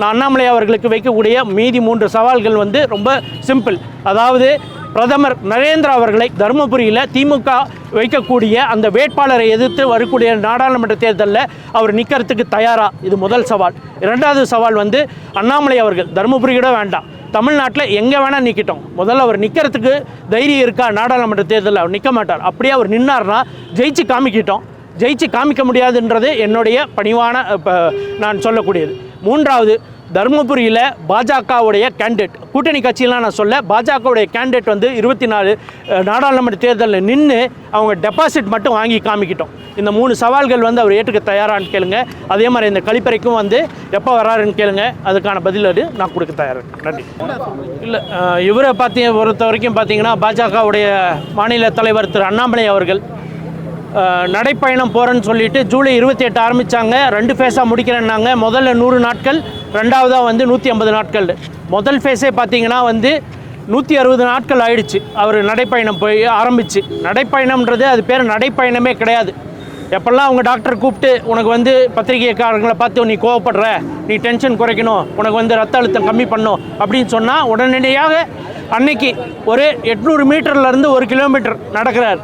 நான் அண்ணாமலை அவர்களுக்கு வைக்கக்கூடிய மீதி மூன்று சவால்கள் வந்து ரொம்ப சிம்பிள். அதாவது பிரதமர் நரேந்திர அவர்களை தருமபுரியில் திமுக வைக்கக்கூடிய அந்த வேட்பாளரை எதிர்த்து வரக்கூடிய நாடாளுமன்ற தேர்தலில் அவர் நிற்கிறதுக்கு தயாரா? இது முதல் சவால். இரண்டாவது சவால் வந்து அண்ணாமலை அவர்கள் தருமபுரியோட வேண்டாம். தமிழ்நாட்டில் எங்கே வேணால் நிற்கட்டும் முதல்ல அவர் நிற்கிறதுக்கு தைரியம் இருக்கா நாடாளுமன்ற தேர்தலில்? அவர் நிற்க மாட்டார். அப்படியே அவர் நின்னார்னா ஜெயிச்சு காமிக்கிட்டோம். ஜெயிச்சு காமிக்க முடியாதுன்றது என்னுடைய பணிவான இப்போ நான் சொல்லக்கூடியது. மூன்றாவது தருமபுரியில் பாஜகவுடைய கேண்டிடேட் கூட்டணி கட்சியெலாம் நான் சொல்ல பாஜகவுடைய கேண்டிடேட் வந்து இருபத்தி நாலு நாடாளுமன்ற தேர்தலில் நின்று அவங்க டெபாசிட் மட்டும் வாங்கி காமிக்கிட்டோம். இந்த மூணு சவால்கள் வந்து அவர் ஏற்றுக்க தயாரான்னு கேளுங்க. அதே மாதிரி இந்த கழிப்பறைக்கும் வந்து எப்போ வராருன்னு கேளுங்க. அதுக்கான பதில் அது நான் கொடுக்க தயாராக நன்றி. இல்லை இவரை பார்த்தி பொறுத்த வரைக்கும் பார்த்தீங்கன்னா பாஜகவுடைய மாநில தலைவர் திரு அண்ணாமலை அவர்கள் நடைப்பயணம் போகிறேன்னு சொல்லிட்டு ஜூலை இருபத்தி எட்டு ஆரம்பித்தாங்க ரெண்டு ஃபேஸாக முடிக்கிறேன்னாங்க. முதல்ல நூறு நாட்கள் ரெண்டாவதாக வந்து நூற்றி ஐம்பது நாட்கள். முதல் ஃபேஸே பார்த்தீங்கன்னா வந்து நூற்றி அறுபது நாட்கள் ஆயிடுச்சு. அவர் நடைப்பயணம் போய் ஆரம்பிச்சு. நடைப்பயணம்ன்றது அது பேர் நடைப்பயணமே கிடையாது. எப்பெல்லாம் அவங்க டாக்டர் கூப்பிட்டு உனக்கு வந்து பத்திரிகைக்காரங்களை பார்த்து நீ கோவப்படுற நீ டென்ஷன் குறைக்கணும் உனக்கு வந்து ரத்த அழுத்தம் கம்மி பண்ணும் அப்படின்னு சொன்னால் உடனடியாக அன்னைக்கு ஒரு எட்நூறு மீட்டர்லேருந்து ஒரு கிலோமீட்டர் நடக்கிறார்.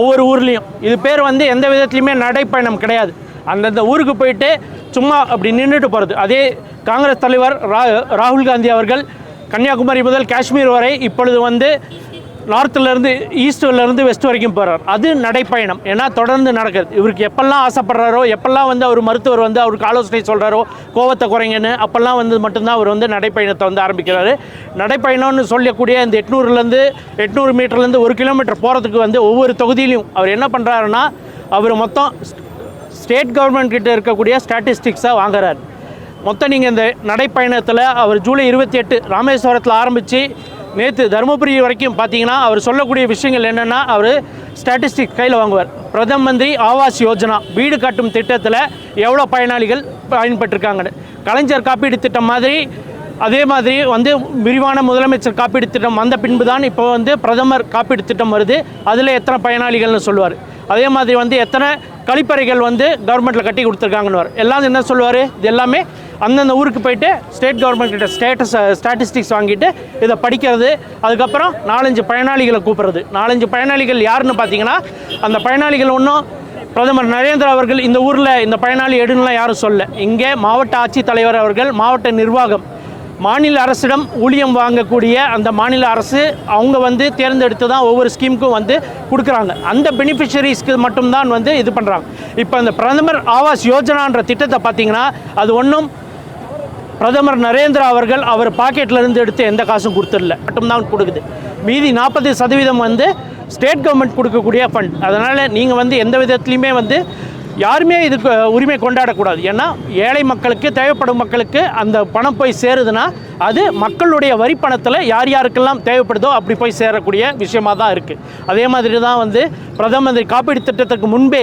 ஒவ்வொரு ஊர்லேயும். இது பேர் வந்து எந்த விதத்துலையுமே நடைப்பயணம் கிடையாது. அந்தந்த ஊருக்கு போயிட்டு சும்மா அப்படி நின்றுட்டு போகிறது அதே காங்கிரஸ் தலைவர் ரா ராகுல் காந்தி அவர்கள் கன்னியாகுமரி முதல் காஷ்மீர் வரை இப்பொழுது வந்து நார்த்துலேருந்து ஈஸ்ட்லேருந்து வெஸ்ட் வரைக்கும் போகிறார் அது நடைப்பயணம். ஏன்னா தொடர்ந்து நடக்குது. இவருக்கு எப்பெல்லாம் ஆசைப்படுறாரோ எப்பெல்லாம் வந்து அவர் மருத்துவர் வந்து அவருக்கு ஆலோசனை சொல்கிறாரோ கோவத்தை குறைங்கன்னு அப்போல்லாம் வந்து மட்டும்தான் அவர் வந்து நடைப்பயணத்தை வந்து ஆரம்பிக்கிறாரு. நடைப்பயணம்னு சொல்லக்கூடிய இந்த எட்நூறுலேருந்து எட்நூறு மீட்டர்லேருந்து ஒரு கிலோமீட்டர் போகிறதுக்கு வந்து ஒவ்வொரு தொகுதியிலையும் அவர் என்ன பண்ணுறாருன்னா அவர் மொத்தம் ஸ்டேட் கவர்மெண்ட் கிட்ட இருக்கக்கூடிய ஸ்டாட்டிஸ்டிக்ஸாக வாங்குறாரு. மொத்தம் நீங்கள் இந்த நடைப்பயணத்தில் அவர் ஜூலை இருபத்தி எட்டு ராமேஸ்வரத்தில் ஆரம்பித்து நேற்று தருமபுரி வரைக்கும் பார்த்தீங்கன்னா அவர் சொல்லக்கூடிய விஷயங்கள் என்னென்னா அவர் ஸ்டாட்டிஸ்டிக் கையில் வாங்குவார். பிரதம மந்திரி ஆவாஸ் யோஜனா வீடு கட்டும் திட்டத்தில் எவ்வளோ பயனாளிகள் பயன்பட்டிருக்காங்கன்னு கலைஞர் காப்பீடு திட்டம் மாதிரி அதே மாதிரி வந்து விரிவான முதலமைச்சர் காப்பீடு திட்டம் வந்த பின்பு தான் இப்போ வந்து பிரதமர் காப்பீடு திட்டம் வருது. அதில் எத்தனை பயனாளிகள்னு சொல்லுவார். அதே மாதிரி வந்து எத்தனை கழிப்பறைகள் வந்து கவர்மெண்ட்டில் கட்டி கொடுத்துருக்காங்கன்னு எல்லாம் என்ன சொல்லுவார்? இது எல்லாமே அந்தந்த ஊருக்கு போயிட்டு ஸ்டேட் கவர்மெண்ட் கிட்ட ஸ்டேட்டஸ் ஸ்டாட்டிஸ்டிக்ஸ் வாங்கிட்டு இதை படிக்கிறது. அதுக்கப்புறம் நாலஞ்சு பயனாளிகளை கூப்பிட்றது. நாலஞ்சு பயனாளிகள் யாருன்னு பார்த்தீங்கன்னா அந்த பயனாளிகள் ஒன்றும் பிரதமர் நரேந்திர அவர்கள் இந்த ஊரில் இந்த பயனாளி எடுன்னுலாம் யாரும் சொல்ல. இங்கே மாவட்ட ஆட்சித்தலைவர் அவர்கள் மாவட்ட நிர்வாகம் மாநில அரசிடம் ஊழியம் வாங்கக்கூடிய அந்த மாநில அரசு அவங்க வந்து தேர்ந்தெடுத்து தான் ஒவ்வொரு ஸ்கீமுக்கும் வந்து கொடுக்குறாங்க. அந்த பெனிஃபிஷரிஸ்க்கு மட்டும்தான் வந்து இது பண்ணுறாங்க இப்போ இந்த பிரதமர் ஆவாஸ் யோஜனான்ற திட்டத்தை பார்த்தீங்கன்னா அது ஒன்றும் பிரதமர் நரேந்திரா அவர்கள் அவர் பாக்கெட்லேருந்து எடுத்து எந்த காசும் கொடுத்துடல. மட்டும்தான் கொடுக்குது. மீதி நாற்பது சதவீதம் வந்து ஸ்டேட் கவர்மெண்ட் கொடுக்கக்கூடிய ஃபண்ட் அதனால் நீங்கள் வந்து எந்த விதத்துலையுமே வந்து யாருமே இதுக்கு உரிமை கொண்டாடக்கூடாது. ஏன்னா ஏழை மக்களுக்கு தேவைப்படும் மக்களுக்கு அந்த பணம் போய் சேருதுன்னா அது மக்களுடைய வரி பணத்தில் யார் யாருக்கெல்லாம் தேவைப்படுதோ அப்படி போய் சேரக்கூடிய விஷயமா தான் இருக்குது அதே மாதிரி தான் வந்து பிரதம மந்திரி காப்பீடு திட்டத்துக்கு முன்பே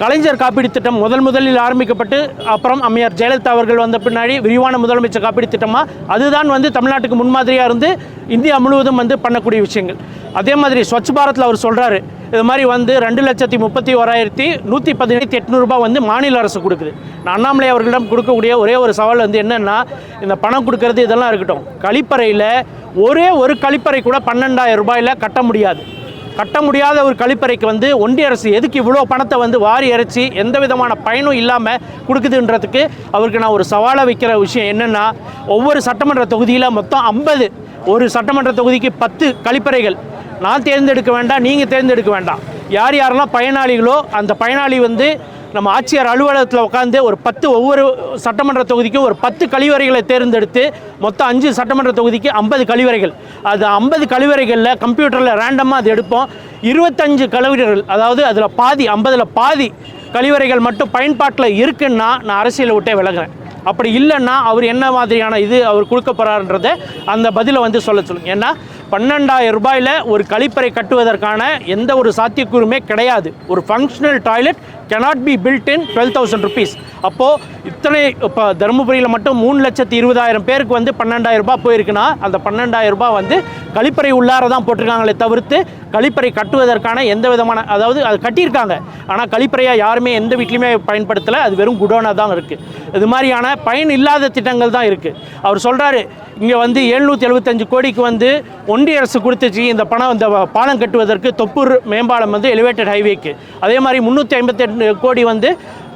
கலைஞர் காப்பீடு திட்டம் முதல் முதலில் ஆரம்பிக்கப்பட்டு அப்புறம் அம்மையார் ஜெயலலிதா அவர்கள் வந்த பின்னாடி விரிவான முதலமைச்சர் காப்பீடு திட்டமாக அதுதான் வந்து தமிழ்நாட்டுக்கு முன்மாதிரியாக இருந்து இந்தியா முழுவதும் வந்து பண்ணக்கூடிய விஷயங்கள். அதே மாதிரி ஸ்வச் பாரத்தில் அவர் சொல்கிறாரு இது மாதிரி வந்து ரெண்டு லட்சத்தி முப்பத்தி ஓராயிரத்தி நூற்றி பதினெட்டு எட்நூறுபா வந்து மாநில அரசு கொடுக்குது. நான் அண்ணாமலை அவர்களிடம் கொடுக்கக்கூடிய ஒரே ஒரு சவால் வந்து என்னென்னா இந்த பணம் கொடுக்கறது இதெல்லாம் இருக்கட்டும். கழிப்பறையில் ஒரே ஒரு கழிப்பறை கூட பன்னெண்டாயிரம் ரூபாயில் கட்ட முடியாது. கட்ட முடியாத ஒரு கழிப்பறைக்கு வந்து ஒன்றிய அரசு எதுக்கு இவ்வளோ பணத்தை வந்து வாரி இறைச்சி எந்த விதமான பயனும் இல்லாமல் கொடுக்குதுன்றதுக்கு அவருக்கு நான் ஒரு சவாலாக வைக்கிற விஷயம் என்னென்னா ஒவ்வொரு சட்டமன்ற தொகுதியில் மொத்தம் ஐம்பது ஒரு சட்டமன்ற தொகுதிக்கு பத்து கழிப்பறைகள். நான் தேர்ந்தெடுக்க வேண்டாம் நீங்கள் தேர்ந்தெடுக்க வேண்டாம். யார் யாரெல்லாம் பயனாளிகளோ அந்த பயனாளி வந்து நம்ம ஆட்சியர் அலுவலகத்தில் உட்காந்து ஒரு பத்து ஒவ்வொரு சட்டமன்ற தொகுதிக்கும் ஒரு பத்து கழிவறைகளை தேர்ந்தெடுத்து மொத்தம் அஞ்சு சட்டமன்ற தொகுதிக்கு ஐம்பது கழிவறைகள். அது ஐம்பது கழிவறைகளில் கம்ப்யூட்டரில் ரேண்டமாக அது எடுப்போம். இருபத்தஞ்சு கழிவறைகள் அதாவது அதில் பாதி ஐம்பதில் பாதி கழிவறைகள் மட்டும் பயன்பாட்டில் இருக்குன்னா நான் அரசியலை விட்டே விலகிறேன். அப்படி இல்லைன்னா அவர் என்ன மாதிரியான இது அவர் கொடுக்க போகிறாருன்றதை அந்த பதிலை வந்து சொல்ல சொல்லுங்க. ஏன்னா பன்னெண்டாயிரம் ரூபாயில் ஒரு கழிப்பறை கட்டுவதற்கான எந்த ஒரு சாத்தியக்கூறுமே கிடையாது. ஒரு functional toilet cannot be built in twelve thousand rupees அப்போது இத்தனை இப்போ தருமபுரியில் மட்டும் மூணு லட்சத்தி இருபதாயிரம் பேருக்கு வந்து பன்னெண்டாயிரம் ரூபாய் போயிருக்குன்னா அந்த பன்னெண்டாயிரம் ரூபாய் வந்து கழிப்பறை உள்ளார தான் போட்டிருக்காங்களே தவிர்த்து கழிப்பறை கட்டுவதற்கான எந்த விதமான அதாவது அது கட்டியிருக்காங்க. ஆனால் கழிப்பறையாக யாருமே எந்த வீட்லையுமே பயன்படுத்தலை அது வெறும் குடோனாக தான் இருக்குது இது மாதிரியான பயன் இல்லாத திட்டங்கள் தான் இருக்குது அவர் சொல்கிறாரு இங்கே வந்து எழுநூற்றி எழுபத்தஞ்சு கோடிக்கு வந்து ஒன்றிய அரசு கொடுத்துச்சு இந்த பணம் இந்த பாலம் கட்டுவதற்கு தொப்பூர் மேம்பாலம் வந்து எலிவேட்டட் ஹைவேக்கு அதே மாதிரி முந்நூற்றி ஐம்பத்தெட்டு கோடி வந்து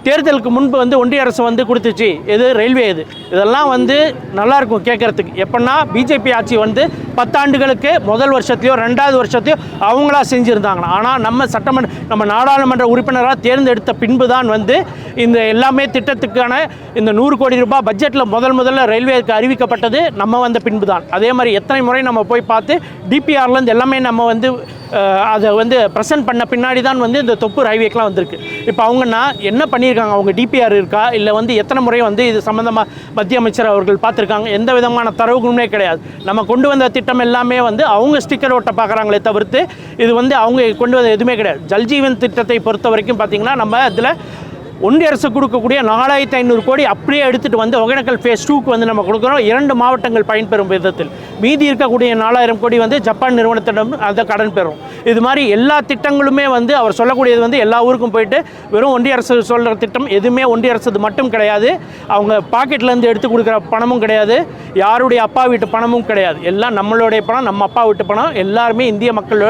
தேர்தலுக்கு முன்பு வந்து ஒன்றிய அரசு வந்து கொடுத்துச்சு. எது? ரயில்வே இது. இதெல்லாம் வந்து நல்லா இருக்கும் கேட்கறதுக்கு. எப்படின்னா பிஜேபி ஆட்சி வந்து பத்தாண்டுகளுக்கு முதல் வருஷத்தையோ ரெண்டாவது வருஷத்தையோ அவங்களா செஞ்சுருந்தாங்க ஆனால் நம்ம சட்டமன்ற நம்ம நாடாளுமன்ற உறுப்பினராக தேர்ந்தெடுத்த பின்பு தான் வந்து இந்த எல்லாமே திட்டத்துக்கான இந்த நூறு கோடி ரூபாய் பட்ஜெட்டில் முதல் முதல்ல ரயில்வேக்கு அறிவிக்கப்பட்டது நம்ம வந்த பின்பு தான் அதே மாதிரி எத்தனை முறை நம்ம போய் பார்த்து டிபிஆர்லேருந்து எல்லாமே நம்ம வந்து அதை வந்து ப்ரெசென்ட் பண்ண பின்னாடி தான் வந்து இந்த தொப்பு ஹைவேக்கெலாம் வந்திருக்கு. இப்போ அவங்கன்னா என்ன பண்ணியிருக்காங்க? அவங்க டிபிஆர் இருக்கா? இல்லை வந்து எத்தனை முறை வந்து இது சம்மந்தமாக மத்திய அமைச்சர் அவர்கள் பார்த்துருக்காங்க? எந்த விதமான தரவுகளுமே கிடையாது. நம்ம கொண்டு வந்த திட்டம் எல்லாமே வந்து அவங்க ஸ்டிக்கர் ஓட்ட பார்க்குறாங்களே தவிர்த்து இது வந்து அவங்க கொண்டு வந்த எதுவுமே கிடையாது. ஜல்ஜீவன் திட்டத்தை பொறுத்த வரைக்கும் பார்த்திங்கன்னா நம்ம அதில் ஒன்றிய அரசு கொடுக்கக்கூடிய நாலாயிரத்தி ஐநூறு கோடி அப்படியே எடுத்துகிட்டு வந்து ஒகேனக்கல் ஃபேஸ் டூக்கு வந்து நம்ம கொடுக்குறோம். இரண்டு மாவட்டங்கள் பயன்பெறும் விதத்தில். மீதி இருக்கக்கூடிய நாலாயிரம் கோடி வந்து ஜப்பான் நிறுவனத்திடம் அதை கடன் பெறும். இது மாதிரி எல்லா திட்டங்களுமே வந்து அவர் சொல்லக்கூடியது வந்து எல்லா ஊருக்கும் போயிட்டு வெறும் ஒன்றிய அரசு சொல்கிற திட்டம் எதுவுமே ஒன்றிய அரசு மட்டும் கிடையாது. அவங்க பாக்கெட்லேருந்து எடுத்து கொடுக்குற பணமும் கிடையாது. யாருடைய அப்பா வீட்டு பணமும் கிடையாது. எல்லாம் நம்மளுடைய பணம் நம்ம அப்பா வீட்டு பணம். எல்லாருமே இந்திய மக்கள்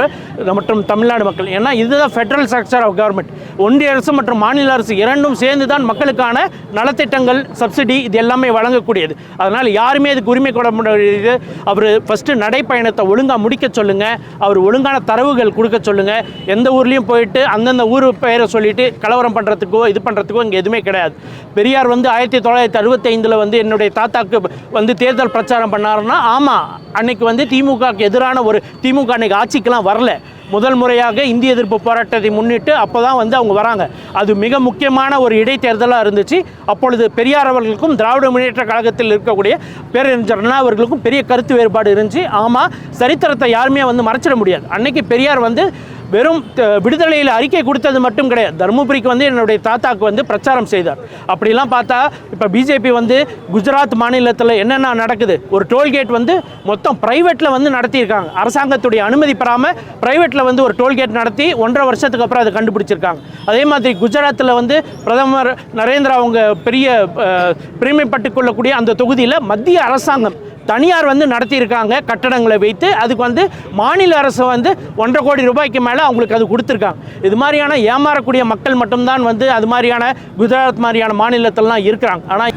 மற்றும் தமிழ்நாடு மக்கள். ஏன்னா இதுதான் ஃபெடரல் ஸ்ட்ரக்சர் ஆஃப் கவர்மெண்ட் ஒன்றிய அரசு மற்றும் மாநில அரசு இரண்டு இரண்டும் சேர்ந்து தான் மக்களுக்கான நலத்திட்டங்கள் சப்சிடி இது எல்லாமே வழங்கக்கூடியது. அதனால் யாருமே இதுக்கு உரிமை கொள்ள முடியாது. அவர் ஃபஸ்ட்டு நடைப்பயணத்தை ஒழுங்காக முடிக்க சொல்லுங்கள் அவர் ஒழுங்கான தரவுகள் கொடுக்க சொல்லுங்கள் எந்த ஊர்லேயும் போயிட்டு அந்தந்த ஊர் பெயரை சொல்லிட்டு கலவரம் பண்ணுறதுக்கோ இது பண்ணுறதுக்கோ இங்கே எதுவுமே கிடையாது. பெரியார் வந்து ஆயிரத்தி தொள்ளாயிரத்தி அறுபத்தைந்தில் வந்து என்னுடைய தாத்தாக்கு வந்து தேர்தல் பிரச்சாரம் பண்ணாருன்னா ஆமாம் அன்னைக்கு வந்து திமுகவுக்கு எதிரான ஒரு திமுக அன்னைக்கு ஆட்சிக்கெல்லாம் வரல. முதல் முறையாக இந்திய எதிர்ப்பு போராட்டத்தை முன்னிட்டு அப்போ தான் வந்து அவங்க வராங்க. அது மிக முக்கியமான ஒரு இடைத்தேர்தலாக இருந்துச்சு. அப்பொழுது பெரியார் அவர்களுக்கும் திராவிட முன்னேற்ற கழகத்தில் இருக்கக்கூடிய பேரறிஞர் அண்ணா அவர்களுக்கும் பெரிய கருத்து வேறுபாடு இருந்துச்சு. ஆமாம் சரித்திரத்தை யாருமே வந்து மறைச்சிட முடியாது. அன்னைக்கு பெரியார் வந்து வெறும் த- விடுதலையில் அறிக்கை கொடுத்தது மட்டும் கிடையாது. தருமபுரிக்கு வந்து என்னுடைய தாத்தாக்கு வந்து பிரச்சாரம் செய்தார். அப்படிலாம் பார்த்தா இப்போ பிஜேபி வந்து குஜராத் மாநிலத்தில் என்னென்ன நடக்குது? ஒரு டோல்கேட் வந்து மொத்தம் ப்ரைவேட்டில் வந்து நடத்தியிருக்காங்க. அரசாங்கத்துடைய அனுமதி பெறாமல் ப்ரைவேட்டில் வந்து ஒரு டோல்கேட் நடத்தி ஒன்றரை வருஷத்துக்கு அப்புறம் அதை கண்டுபிடிச்சிருக்காங்க. அதே மாதிரி குஜராத்தில் வந்து பிரதமர் நரேந்திரா அவங்க பெரிய அஹ், பெருமைப்பட்டுக் கொள்ளக்கூடிய அந்த தொகுதியில் மத்திய அரசாங்கம் தனியார் வந்து நடத்தியிருக்காங்க கட்டடங்களை வைத்து. அதுக்கு வந்து மாநில அரசு வந்து ஒன்றரை கோடி ரூபாய்க்கு மேலே அவங்களுக்கு அது கொடுத்துருக்காங்க. இது மாதிரியான ஏமாறக்கூடிய மக்கள் மட்டும்தான் வந்து அது மாதிரியான குஜராத் மாதிரியான மாநிலத்திலலாம் இருக்கிறாங்க. ஆனால்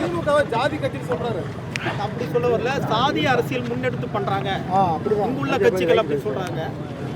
அப்படி சொல்ல வரல. சாதி அரசியல் முன்னெடுத்து பண்றாங்க. இங்குள்ள கட்சிகள் அப்படி சொல்றாங்க.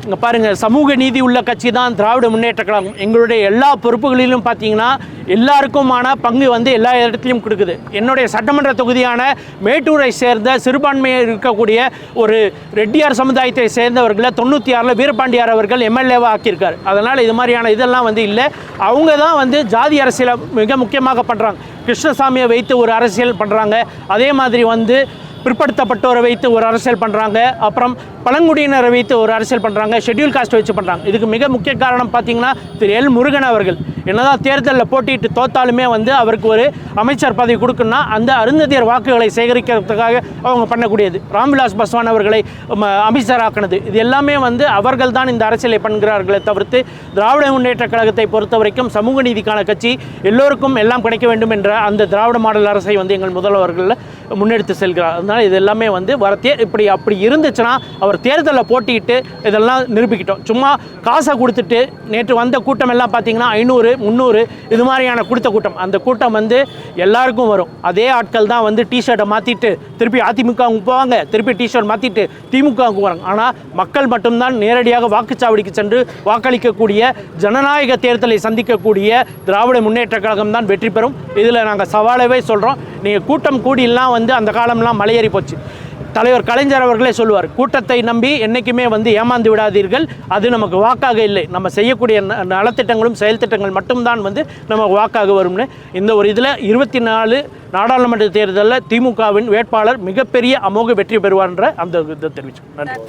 இங்கே பாருங்கள் சமூக நீதி உள்ள கட்சி தான் திராவிட முன்னேற்ற கழகம். எங்களுடைய எல்லா பொறுப்புகளிலும் பார்த்தீங்கன்னா எல்லாருக்குமான பங்கு வந்து எல்லா இடத்துலையும் கொடுக்குது. என்னுடைய சட்டமன்ற தொகுதியான மேட்டூரை சேர்ந்த சிறுபான்மையை இருக்கக்கூடிய ஒரு ரெட்டியார் சமுதாயத்தை சேர்ந்தவர்களை தொண்ணூற்றி ஆறில் வீரபாண்டியார் அவர்கள் எம்எல்ஏவாக ஆக்கியிருக்கார். அதனால் இது மாதிரியான இதெல்லாம் வந்து இல்லை. அவங்க தான் வந்து ஜாதி அரசியலை மிக முக்கியமாக பண்ணுறாங்க கிருஷ்ணசாமியை வைத்து ஒரு அரசியல் பண்ணுறாங்க அதே மாதிரி வந்து பிற்படுத்தப்பட்டோரை வைத்து ஒரு அரசியல் பண்ணுறாங்க அப்புறம் பழங்குடியினரை வைத்து ஒரு அரசியல் பண்ணுறாங்க ஷெட்யூல் காஸ்ட் வச்சு பண்ணுறாங்க இதுக்கு மிக முக்கிய காரணம் பார்த்தீங்கன்னா திரு எல் முருகன் அவர்கள். என்னதான் தேர்தலில் போட்டியிட்டு தோத்தாலுமே வந்து அவருக்கு ஒரு அமைச்சர் பதவி கொடுக்குன்னா அந்த அருந்ததியர் வாக்குகளை சேகரிக்கிறதுக்காக அவங்க பண்ணக்கூடியது. ராம்விலாஸ் பஸ்வான் அவர்களை ம, அமைச்சராக்கினது. இது எல்லாமே வந்து அவர்கள் தான் இந்த அரசியலை பண்ணுகிறார்களே தவிர்த்து திராவிட முன்னேற்ற கழகத்தை பொறுத்த வரைக்கும் சமூக நீதிக்கான கட்சி எல்லோருக்கும் எல்லாம் கிடைக்க வேண்டும் என்ற அந்த திராவிட மாடல் அரசை வந்து எங்கள் முதல்வர்கள் முன்னெடுத்து செல்கிறார். அதனால் இது எல்லாமே வந்து வர தே இப்படி அப்படி இருந்துச்சுன்னா அவர் தேர்தலில் போட்டியிட்டு இதெல்லாம் நிரூபிக்கிட்டோம். சும்மா காசை கொடுத்துட்டு நேற்று வந்த கூட்டம் எல்லாம் பார்த்தீங்கன்னா ஐநூறு முந்நூறு இது மாதிரியான கொடுத்த கூட்டம். அந்த கூட்டம் வந்து எல்லாருக்கும் வரும். அதே ஆட்கள் தான் வந்து டிஷர்ட்டை மாற்றிட்டு திருப்பி அதிமுகவுக்கு போவாங்க. திருப்பி டிஷர்ட் மாற்றிட்டு திமுகவுக்கு வராங்க ஆனால் மக்கள் மட்டும்தான் நேரடியாக வாக்குச்சாவடிக்கு சென்று வாக்களிக்கக்கூடிய ஜனநாயக தேர்தலை சந்திக்கக்கூடிய திராவிட முன்னேற்ற கழகம் தான் வெற்றி பெறும். இதில் நாங்கள் சவாலவே சொல்கிறோம் நீங்கள் கூட்டம் கூடியெல்லாம் வந்து அந்த காலம்லாம் மலையேறி போச்சு. தலைவர் கலைஞர் அவர்களே சொல்லுவார் கூட்டத்தை நம்பி என்றைக்குமே வந்து ஏமாந்து விடாதீர்கள். அது நமக்கு வாக்காக இல்லை. நம்ம செய்யக்கூடிய ந- நலத்திட்டங்களும் செயல்திட்டங்கள் மட்டும்தான் வந்து நமக்கு வாக்காக வரும்னு. இந்த ஒரு இதில் இருபத்தி நாலு நாடாளுமன்ற தேர்தலில் திமுகவின் வேட்பாளர் மிகப்பெரிய அமோக வெற்றி பெறுவார்ன்ற அந்த இதை தெரிவிச்சு நன்றி.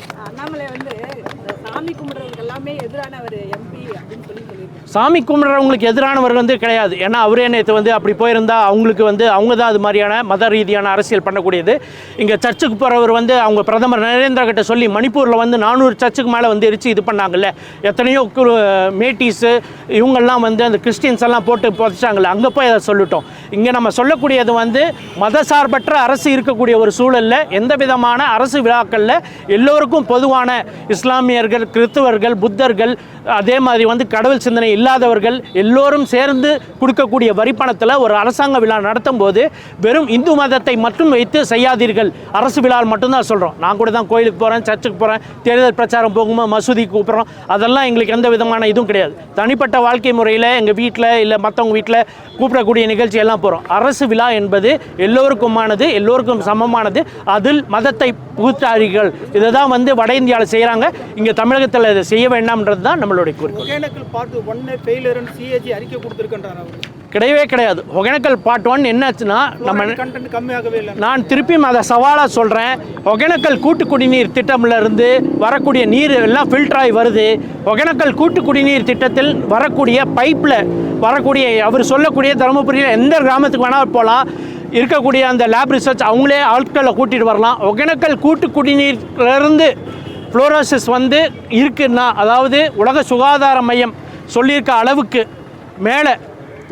சாமி கும்பிட்றவங்களுக்கு எதிரானவர் வந்து கிடையாது. ஏன்னா அவரே நேற்று வந்து அப்படி போயிருந்தால் அவங்களுக்கு வந்து அவங்க தான் அது மாதிரியான மத ரீதியான அரசியல் பண்ணக்கூடியது. இங்கே சர்ச்சுக்கு போகிறவர் வந்து அவங்க பிரதமர் நரேந்திர கிட்ட சொல்லி மணிப்பூரில் வந்து நானூறு சர்ச்சுக்கு மேலே வந்து எரிச்சு இது பண்ணாங்கல்ல. எத்தனையோ மேட்டிஸு இவங்கெல்லாம் வந்து அந்த கிறிஸ்டின்ஸ் எல்லாம் போட்டு புதைச்சாங்கல்ல. அங்கே போய் அதை சொல்லிட்டோம். இங்கே நம்ம சொல்லக்கூடியது வந்து மதசார்பற்ற அரசு இருக்கக்கூடிய ஒரு சூழலில் எந்த விதமான அரசு விழாக்களில் எல்லோருக்கும் பொதுவான இஸ்லாமியர்கள் கிறிஸ்தவர்கள் புத்தர்கள் அதே மாதிரி வந்து கடவுள் சிந்தனை இல்லாதவர்கள் எல்லோரும் சேர்ந்து கொடுக்கக்கூடிய வரி பணத்தில் ஒரு அரசாங்க விழா நடத்தும் போது வெறும் இந்து மதத்தை மட்டும் வைத்து செய்யாதீர்கள். அரசு விழாவில் மட்டும்தான் சொல்கிறோம் நான் கூட தான் கோயிலுக்கு போகிறேன் சர்ச்சுக்கு போகிறேன் தேர்தல் பிரச்சாரம் போகும்போது மசூதிக்கு கூப்பிட்றோம். அதெல்லாம் எங்களுக்கு எந்த விதமான இதுவும் கிடையாது. தனிப்பட்ட வாழ்க்கை முறையில் எங்கள் வீட்டில் இல்லை மற்றவங்க வீட்டில் கூப்பிடக்கூடிய நிகழ்ச்சி எல்லாம் போகிறோம் அரசு விழா என்பது எல்லோருக்குமானது எல்லோருக்கும் சமமானது. அதில் மதத்தை புகுத்தார்கள் இதை தான் வந்து வட இந்தியாவில் செய்கிறாங்க இங்கே தமிழகத்தில் இதை செய்ய வேண்டாம்ன்றது தான் நம்மளுடைய குறிக்கோள் ஒகேனக்கல் ஒன் ஒன்னு ஃபெயிலியர்னு சிஏஜி அறிக்கை கொடுத்துருக்கின்றார் அவர். கிடையவே கிடையாது. ஒகேனக்கல் பார்ட் ஒன் என்னாச்சுன்னா நம்ம கண்டென்ட் கம்மியாகவே இல்லை. நான் திருப்பியும் அதை சவாலாக சொல்கிறேன் ஒகேனக்கல் கூட்டு குடிநீர் திட்டம்ல இருந்து வரக்கூடிய நீர் எல்லாம் ஃபில்டர் ஆகி வருது. ஒகேனக்கல் கூட்டு குடிநீர் திட்டத்தில் வரக்கூடிய பைப்பில் வரக்கூடிய அவர் சொல்லக்கூடிய தருமபுரியில் எந்த கிராமத்துக்கு வேணால் போகலாம் இருக்கக்கூடிய அந்த லேப் ரிசர்ச் அவங்களே ஆட்களை கூட்டிகிட்டு வரலாம். ஒகேனக்கல் கூட்டு குடிநீர்லேருந்து ஃப்ளோரோசிஸ் வந்து இருக்குன்னா அதாவது உலக சுகாதார மையம் சொல்லியிருக்க அளவுக்கு மேலே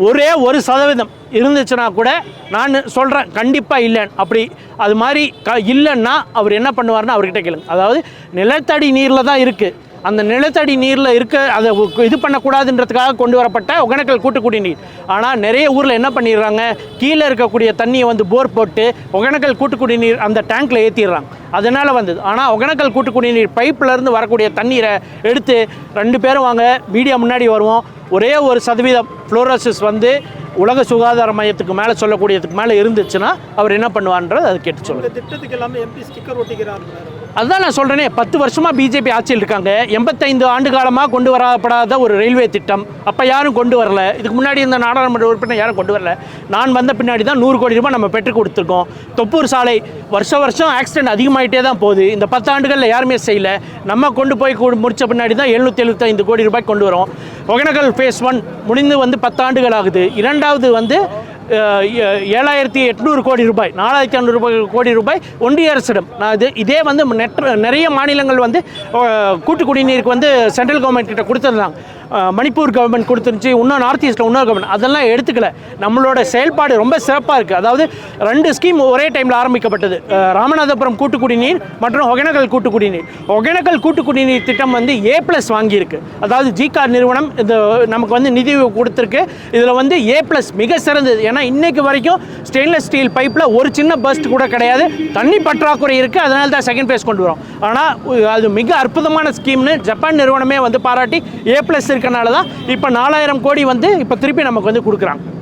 ஒரே ஒரு சதவீதம் இருந்துச்சுன்னா கூட நான் சொல்கிறேன் கண்டிப்பாக இல்லைன்னு. அப்படி அது மாதிரி க இல்லைன்னா அவர் என்ன பண்ணுவார்னு அவர்கிட்ட கேளுங்க. அதாவது நிலத்தடி நீரில் தான் இருக்குது அந்த நிலத்தடி நீரில் இருக்க அதை இது பண்ணக்கூடாதுன்றதுக்காக கொண்டு வரப்பட்ட ஒகேனக்கல் கூட்டுக்குடி நீர். ஆனால் நிறைய ஊரில் என்ன பண்ணிடுறாங்க? கீழே இருக்கக்கூடிய தண்ணியை வந்து போர் போட்டு ஒகேனக்கல் கூட்டுக்குடி நீர் அந்த டேங்க்கில் ஏற்றிடுறாங்க அதனால் வந்தது. ஆனால் ஒகேனக்கல் கூட்டுக்குடி நீர் பைப்பிலேருந்து வரக்கூடிய தண்ணீரை எடுத்து ரெண்டு பேரும் வாங்க மீடியா முன்னாடி வருவோம். ஒரே ஒரு சதவீதம் ஃப்ளோரோசிஸ் வந்து உலக சுகாதார மையத்துக்கு மேலே சொல்லக்கூடியதுக்கு மேலே இருந்துச்சுன்னா அவர் என்ன பண்ணுவார்ன்றது அதை கேட்டு சொல்லுங்கள் திட்டத்துக்கு எல்லாமே எம்பி ஸ்டிக்கர் ஒட்டிக்கிறார். அதுதான் நான் சொல்கிறேனே பத்து வருஷமாக பிஜேபி ஆட்சியில் இருக்காங்க. எண்பத்தைந்து ஆண்டு காலமாக கொண்டு வரப்படாத ஒரு ரயில்வே திட்டம். அப்போ யாரும் கொண்டு வரல. இதுக்கு முன்னாடி இந்த நாடாளுமன்ற உறுப்பினர் யாரும் கொண்டு வரல. நான் வந்த பின்னாடி தான் நூறு கோடி ரூபாய் நம்ம பெற்று கொடுத்துருக்கோம். தொப்பூர் சாலை வருஷ வருஷம் ஆக்சிடென்ட் அதிகமாகிட்டே தான் போகுது. இந்த பத்தாண்டுகளில் யாருமே செய்யல. நம்ம கொண்டு போய் முடித்த பின்னாடி தான் எழுநூற்றி எழுபத்தைந்து கோடி ரூபாய் கொண்டு வரோம். ஒகேனக்கல் ஃபேஸ் ஒன் முடிந்து வந்து பத்தாண்டுகள் ஆகுது. இரண்டாவது வந்து ஏழாயிரத்தி எட்நூறு கோடி ரூபாய் நாலாயிரத்தி ஐநூறு கோடி ரூபாய் ஒன்றிய அரசிடம். நான் இது இதே வந்து நெற்ற நிறைய மாநிலங்கள் வந்து கூட்டு குடிநீருக்கு வந்து சென்ட்ரல் கவர்மெண்ட் கிட்ட கொடுத்துருந்தாங்க. மணிப்பூர் கவர்மெண்ட் கொடுத்துருந்துச்சு இன்னும் நார்த் ஈஸ்ட்டில் இன்னொரு கவர்மெண்ட் அதெல்லாம் எடுத்துக்கல. நம்மளோட செயல்பாடு ரொம்ப சிறப்பாக இருக்குது அதாவது ரெண்டு ஸ்கீம் ஒரே டைமில் ஆரம்பிக்கப்பட்டது. ராமநாதபுரம் கூட்டு குடிநீர் மற்றும் ஒகேனக்கல் கூட்டு குடிநீர் ஒகேனக்கல் கூட்டு குடிநீர் திட்டம் வந்து ஏ ப்ளஸ் வாங்கியிருக்கு. அதாவது ஜிகார் நிறுவனம் இந்த நமக்கு வந்து நிதி கொடுத்துருக்கு. இதில் வந்து ஏ ப்ளஸ் மிக சிறந்தது. ஏன்னா இன்றைக்கு வரைக்கும் ஸ்டெயின்லெஸ் ஸ்டீல் பைப்பில் ஒரு சின்ன பஸ்ட் கூட கிடையாது. தண்ணி பற்றாக்குறை இருக்குது அதனால தான் செகண்ட் ஃபேஸ் கொண்டு வரோம். ஆனால் அது மிக அற்புதமான ஸ்கீம்னு ஜப்பான் நிறுவனமே வந்து பாராட்டி ஏ ப்ளஸ் இருக்கனால தான் இப்போ நாலாயிரம் கோடி வந்து இப்போ திருப்பி நமக்கு வந்து கொடுக்குறாங்க.